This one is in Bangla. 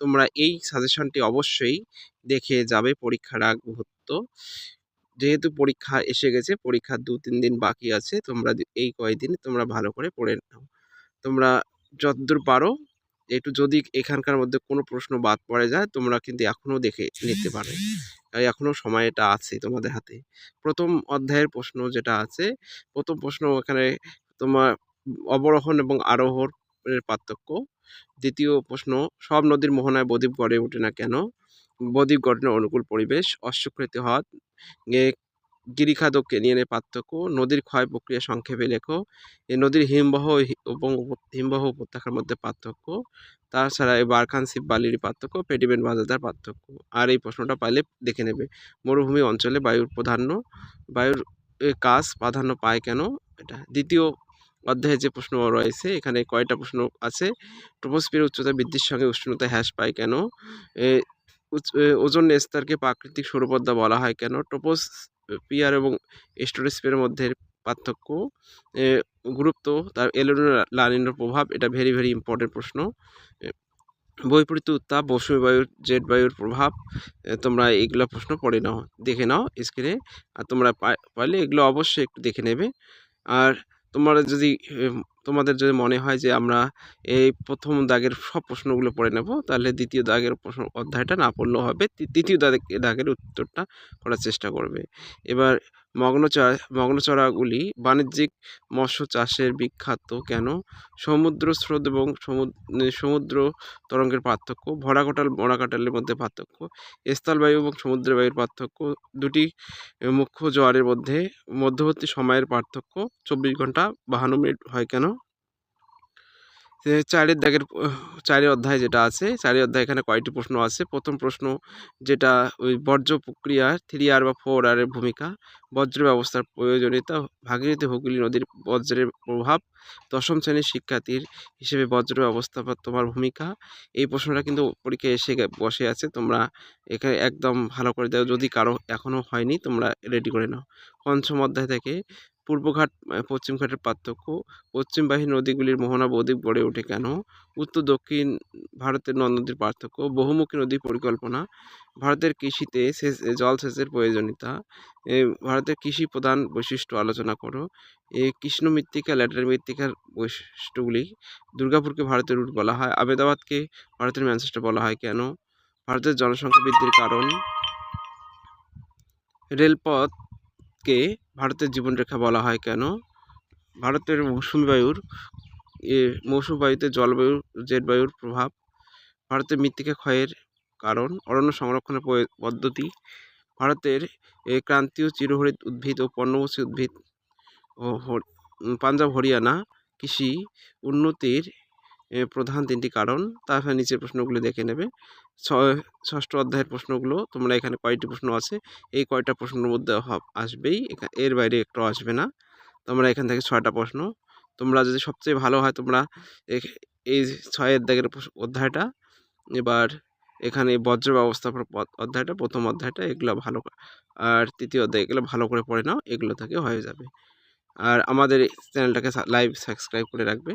তোমরা এই সাজেশনটি অবশ্যই দেখে যাবে পরীক্ষার আগ মুহূর্ত যেহেতু পরীক্ষা এসে গেছে, পরীক্ষার দু তিন দিন বাকি আছে, তোমরা এই কয়দিন তোমরা ভালো করে পড়ে নাও। তোমরা যতদূর পারো, একটু যদি এখানকার মধ্যে কোনো প্রশ্ন বাদ পড়ে যায়, তোমরা কিন্তু এখনও দেখে নিতে পারো। এখনও সময়টা আছে তোমাদের হাতে। প্রথম অধ্যায়ের প্রশ্ন যেটা আছে, প্রথম প্রশ্ন ওখানে তোমার অবরোহণ এবং আরোহণের পার্থক্য। দ্বিতীয় প্রশ্ন, সব নদীর মোহনায় বদ্বীপ গড়ে ওঠে না কেন? বদ্বীপ গঠনের অনুকূল পরিবেশ, অশ্বকৃতি হ্রদ, এ গিরিখাদ ও কেনিয়ানের পার্থক্য, নদীর ক্ষয় প্রক্রিয়া সংক্ষেপে লেখো এই নদীর হিমবাহ এবং হিমবাহ উপত্যকার মধ্যে পার্থক্য। তাছাড়া এই বারখানসিপ বালির পার্থক্য, পেডিমেন্ট বাজাদার পার্থক্য। আর এই প্রশ্নটা পাইলে দেখে নেবে, মরুভূমি অঞ্চলে বায়ুর প্রাধান্য, বায়ুর কাজ প্রাধান্য পায় কেন? এটা দ্বিতীয় অধ্যায়ে যে প্রশ্ন রয়েছে এখানে কয়টা প্রশ্ন আছে? ট্রোপোস্ফিয়ার উচ্চতা বৃদ্ধির সঙ্গে উষ্ণতা হ্রাস পায় কেন? উচ- স্তরকে প্রাকৃতিক সৌরপদ্মা বলা হয় কেন? ট্রোপোস্ফিয়ার এবং স্টোরোস্ফিয়ারের মধ্যে পার্থক্য গুরুত্ব তার এলোনো লালিনোর প্রভাব এটা ভেরি ভেরি ইম্পর্টেন্ট প্রশ্ন। এ, বৈপরীত্য উত্তাপ মৌসুমী বায়ুর জেট বায়ুর প্রভাব তোমরা এগুলো প্রশ্ন পড়ে নাও দেখে নাও স্ক্রিনে আর তোমরা পাইলে এগুলো অবশ্যই একটু দেখে নেবে। আর তোমরা যদি তোমাদের যদি মনে হয় যে আমরা এই প্রথম দাগের সব প্রশ্নগুলো পড়ে নেব, তাহলে দ্বিতীয় দাগের প্রশ্ন অধ্যায়টা না পড়লেও হবে। তৃতীয় দাগে- দাগের উত্তরটা করার চেষ্টা করবে। এবার মগ্নচড়া মগ্নচড়াগুলি বাণিজ্যিক মৎস্য চাষের বিখ্যাত কেন? সমুদ্র স্রোত এবং সমুদ্র তরঙ্গের পার্থক্য ভরাকাটাল মরাকাটালের মধ্যে পার্থক্য স্থলবায়ু এবং সমুদ্রবায়ুর পার্থক্য, দুটি মুখ্য জোয়ারের মধ্যে মধ্যবর্তী সময়ের পার্থক্য, চব্বিশ ঘণ্টা বাহান্ন মিনিট হয় কেন? চারের দাগের, চারের অধ্যায় যেটা আছে, চারের অধ্যায় এখানে কয়টি প্রশ্ন আছে? প্রথম প্রশ্ন যেটা ওই বর্জ্য প্রক্রিয়া থ্রি আর বা ফোর আরের ভূমিকা বজ্র ব্যবস্থার প্রয়োজনীয়তা, ভাগীরথী হুগলি নদীর বজ্রের প্রভাব, দশম শ্রেণির শিক্ষার্থীর হিসেবে বজ্র ব্যবস্থা বা তোমার ভূমিকা। এই প্রশ্নটা কিন্তু পরীক্ষায় এসে বসে আছে, তোমরা এখানে একদম ভালো করে দাও যদি কারও এখনও হয়নি, তোমরা রেডি করে নাও। পঞ্চম অধ্যায় থেকে পূর্বঘাট পশ্চিমঘাটের পার্থক্য, পশ্চিমবাহী নদীগুলির মোহনা বদ্বীপ গড়ে ওঠে কেন? উত্তর, দক্ষিণ ভারতের নদ নদীর পার্থক্য, বহুমুখী নদী পরিকল্পনা, ভারতের কৃষিতে সেচ জলসেচের প্রয়োজনীয়তা ভারতের কৃষি প্রধান বৈশিষ্ট্য আলোচনা করো। এই কৃষ্ণ মৃত্তিকা ল্যাটার মৃত্তিকার বৈশিষ্ট্যগুলি, দুর্গাপুরকে ভারতের রুট বলা হয় আমেদাবাদকে ভারতের ম্যানচেস্টার বলা হয় কেন? ভারতের জনসংখ্যা বৃদ্ধির কারণ, রেলপথকে ভারতের জীবনরেখা বলা হয় কেন? ভারতের মৌসুমী বায়ুর এ মৌসুমী বায়ুতে জলবায়ু জেট বায়ুর প্রভাব ভারতের মৃত্তিকা ক্ষয়ের কারণ অরণ্য সংরক্ষণের পদ্ধতি ভারতের এ, ক্রান্তীয় চিরহরিত উদ্ভিদ ও পর্ণমোচী উদ্ভিদ ও পাঞ্জাব হরিয়ানা কৃষি উন্নতির প্রধান তিনটি কারণ। তারপরে নিচের প্রশ্নগুলো দেখে নেবে। ষষ্ঠ অধ্যায়ের প্রশ্নগুলো, তোমরা এখানে কয়টি প্রশ্ন আছে? এই কয়টা প্রশ্নের মধ্যে আসবেই। এর বাইরে একটু আসবে না। তোমরা এখান থেকে ছয়টা প্রশ্ন। তোমরা যদি সবচেয়ে ভালো হয়, তোমরা এই ছয় অধ্যায়ের অধ্যায়টা, এবার এখানে বজ্র ব্যবস্থাপনা অধ্যায়টা, প্রথম অধ্যায়টা, এগুলো ভালো আর তৃতীয় অধ্যায় এগুলো ভালো করে পড়ে নাও, এগুলো থেকে হয়ে যাবে। আর আমাদের চ্যানেলটাকে লাইভ সাবস্ক্রাইব করে রাখবে।